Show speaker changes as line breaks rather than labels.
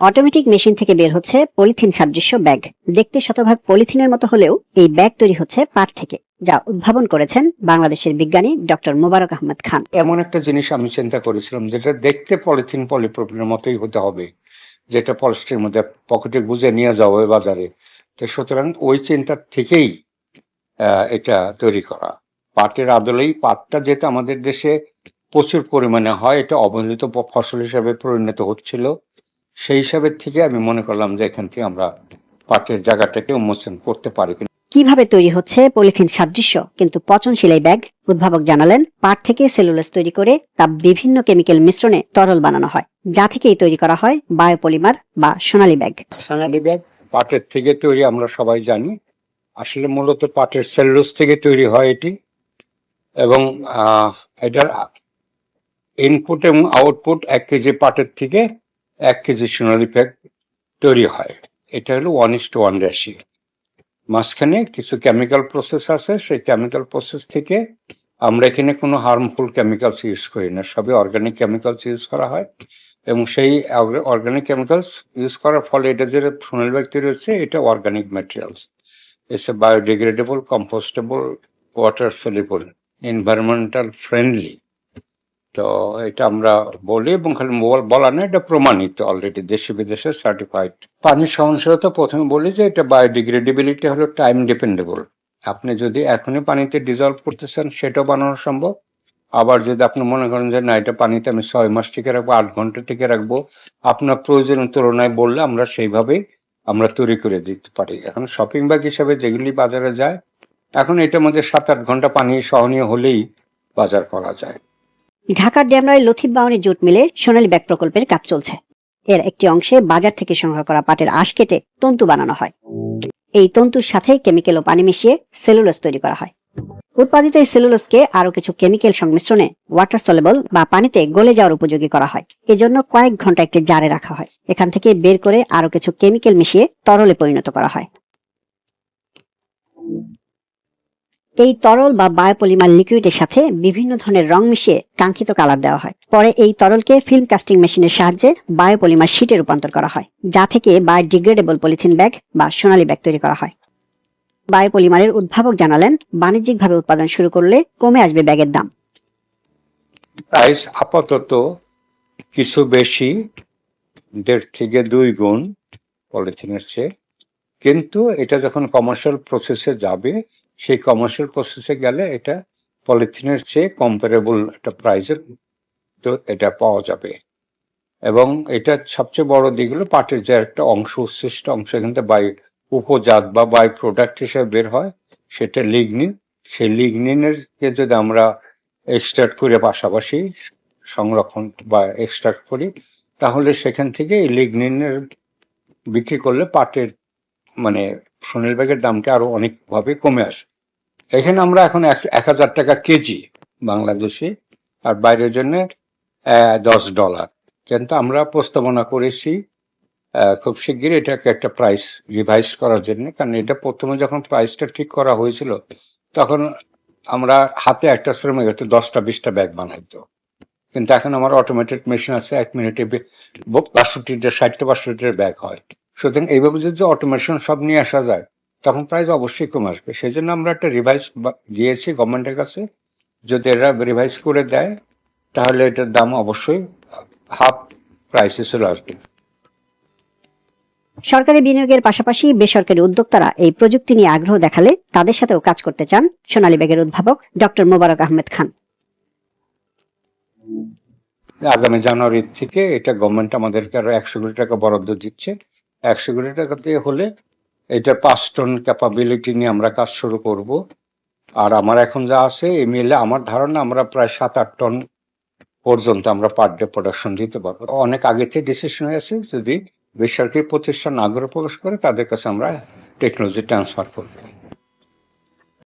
Automatic machine থেকে বের হচ্ছে পলিথিন সাদৃশ্য ব্যাগ। দেখতে শতভাগ পলিথিনের মতো হলেও এই ব্যাগ তৈরি হচ্ছে পাট থেকে, যা উদ্ভাবন করেছেন বাংলাদেশের বিজ্ঞানী ডক্টর মোবারক আহমদ খান।
এমন একটা জিনিস আমি চিন্তা করেছিলাম, যেটা দেখতে পলিথিন পলিপ্রোপিনের মতোই হতে হবে, যেটা পলিস্টির মধ্যে পকেটে গুজে নিয়ে যাওয়া হবে বাজারে। তো সুতরাং ওই চিন্তার থেকেই এটা তৈরি করা। পাটের আদলেই পাটটা যেহেতু আমাদের দেশে প্রচুর পরিমাণে হয়, এটা অবহেলিত ফসল হিসাবে পরিণত হচ্ছিল। সেই হিসাবের থেকে আমি মনে করলাম যে এখান থেকে আমরা পাটের জায়গাটাকে উন্মোচন করতে পারি
কীভাবে তৈরি হচ্ছে পলিথিন সাদৃশ্য? কিন্তু পচনশীল এই ব্যাগ উদ্ভাবক জানালেন পাট থেকে সেলুলোজ তৈরি করে তা বিভিন্ন কেমিক্যাল মিশ্রণে তরল বানানো হয় যা থেকেই তৈরি করা হয় বায়োপলিমার বা সোনালী ব্যাগ।
সোনালী ব্যাগ। পাটের থেকে তৈরি আমরা সবাই জানি। আসলে মূলত পাটের সেলুলোজ থেকে তৈরি হয় এটি। এবং আহ, এটার ইনপুট এবং আউটপুট এক কেজি পাটের থেকে এক কেজি ব্যাগ তৈরি হয়। এটা হলো one is to one ratio মাঝখানে কিছু কেমিক্যাল প্রসেস আছে, সেই কেমিক্যাল প্রসেস থেকে আমরা এখানে কোনো হার্মফুল কেমিক্যালস ইউজ করি না। সবই অর্গানিক কেমিক্যালস ইউজ করা হয় এবং সেই অর্গানিক কেমিক্যালস ইউজ করার ফলে এটা যে সোনাল ব্যাগ তৈরি হচ্ছে এটা organic materials it's a biodegradable compostable water soluble environmental friendly তো এটা আমরা বলি এবং খালি বল- না এটা প্রমাণিত অলরেডি দেশে বিদেশে সার্টিফাইড পানির সহনশীলতা প্রথমে বলি যে এটা বায়োডিগ্রেডেবিলিটি হলো টাইম ডিপেন্ডেবল আপনি যদি এখনই পানিতে ডিজলভ করতে চান সেটাও বানানো সম্ভব। আবার যদি আপনি মনে করেন যে না, এটা পানিতে আমি ছয় মাস টিকে রাখব, আট ঘণ্টা টিকে রাখব, আপনার প্রয়োজনের তুলনায় বললে আমরা সেইভাবেই আমরা তৈরি করে দিতে পারি। এখন শপিং ব্যাগ হিসাবে যেগুলি বাজারে যায়, এখন এটার মধ্যে সাত আট ঘণ্টা পানি সহনীয় হলেই বাজার করা যায়।
ঢাকার ডেমরায় লথিফ বাউনি জুট মিলে সোনালী ব্যাগ প্রকল্পের কাজ চলছে। এর একটি অংশে বাজার থেকে সংগ্রহ করা পাটের আশ কেটে তন্তু বানানো হয়। এই তন্তুর সাথে কেমিক্যাল ও পানি মিশিয়ে সেলুলোস তৈরি করা হয়। উৎপাদিত এই সেলুলোজকে আরও কিছু কেমিক্যাল সংমিশ্রণে ওয়াটার সলেবল বা পানিতে গলে যাওয়ার উপযোগী করা হয়। এজন্য কয়েক ঘণ্টা একটি জারে রাখা হয়। এখান থেকে বের করে আরও কিছু কেমিক্যাল মিশিয়ে তরলে পরিণত করা হয়। এই তরল বা বায়োপলিমার লিকুইডের সাথে বিভিন্ন ধরনের রং মিশিয়ে কাঙ্ক্ষিত কালার দেওয়া হয়। পরে এই তরলকে ফিল্ম কাস্টিং মেশিনের সাহায্যে বায়োপলিমার শিটে রূপান্তর করা হয়, যা থেকে বায়োডিগ্রেডেবল পলিথিন ব্যাগ বা সোনালী ব্যাগ তৈরি করা হয়। বায়োপলিমারের উদ্ভাবক জানালেন, বাণিজ্যিকভাবে উৎপাদন শুরু করলে কমে আসবে ব্যাগের দাম।
প্রাইস আপাতত কিছু বেশি, দেড় থেকে দুই গুণ পলিথিনের চেয়ে। কিন্তু এটা যখন কমার্শিয়াল প্রসেসে যাবে সেই কমার্শিয়াল প্রসেসে গেলে এটা পলিথিনের চেয়ে কম্পারেবল একটা প্রাইসের তো এটা পাওয়া যাবে। এবং এটা সবচেয়ে বড় দিক হলো পাটের যে একটা অংশ, উচ্ছিষ্ট অংশ এখান থেকে বাই উপজাত বা বাই প্রোডাক্ট হিসেবে বের হয়, সেটা লিগনিন সেই লিগনিনের কে যদি আমরা এক্সট্রাক্ট করে পাশাপাশি সংরক্ষণ বা এক্সট্রাক্ট করি, তাহলে সেখান থেকে এই লিগনিনের বিক্রি করলে পাটের মানে সোনাল ব্যাগের দামটা আরও অনেকভাবে কমে আসে। এখানে আমরা এখন এক- হাজার টাকা কেজি বাংলাদেশে আর বাইরের জন্য দশ ডলার। কিন্তু আমরা প্রস্তাবনা করেছি খুব শিগগিরই এটাকে একটা প্রাইস রিভাইজ করার জন্য, কারণ এটা প্রথমে যখন প্রাইসটা ঠিক করা হয়েছিল, তখন আমরা হাতে একটা শ্রমিক হয়তো দশটা, বিশটা ব্যাগ বানাইতো। কিন্তু এখন আমার অটোমেটেড মেশিন আছে, এক মিনিটে বাষট্টিটা, ষাটটা বাষট্টিটার ব্যাগ হয়। সুতরাং এইভাবে যদি অটোমেশন সব নিয়ে আসা যায় তখন প্রাইস অবশ্যই কমে আসবে। সেই জন্য আমরা একটা রিভাইস দিয়েছি গভর্নমেন্টের কাছে যদি এরা রিভাইস করে দেয় তাহলে এটার দাম অবশ্যই হাফ প্রাইসে চলে আসবে।
সরকারি বিনিয়োগের পাশাপাশি বেসরকারি উদ্যোক্তারা এই প্রযুক্তি নিয়ে আগ্রহ দেখালে তাদের সাথেও কাজ করতে চান সোনালী ব্যাগের উদ্ভাবক ডক্টর মোবারক আহমেদ খান।
আগামী জানুয়ারি থেকে এটা গভর্নমেন্ট আমাদেরকে আরও একশো কোটি টাকা বরাদ্দ দিচ্ছে। একশো কোটি টাকা দিয়ে হলে এটা পাঁচ টন ক্যাপাবিলিটি নিয়ে আমরা কাজ শুরু করব। আর আমার এখন যা আছে, এই মিলে আমার ধারণা আমরা প্রায় সাত, আট টন পর্যন্ত আমরা পার ডে প্রোডাকশন দিতে পারব। অনেক আগে থেকে ডিসিশন হয়েছে যদি বেসরকারি প্রতিষ্ঠান আগ্রহ প্রকাশ করে, তাদের কাছে আমরা টেকনোলজি ট্রান্সফার করব।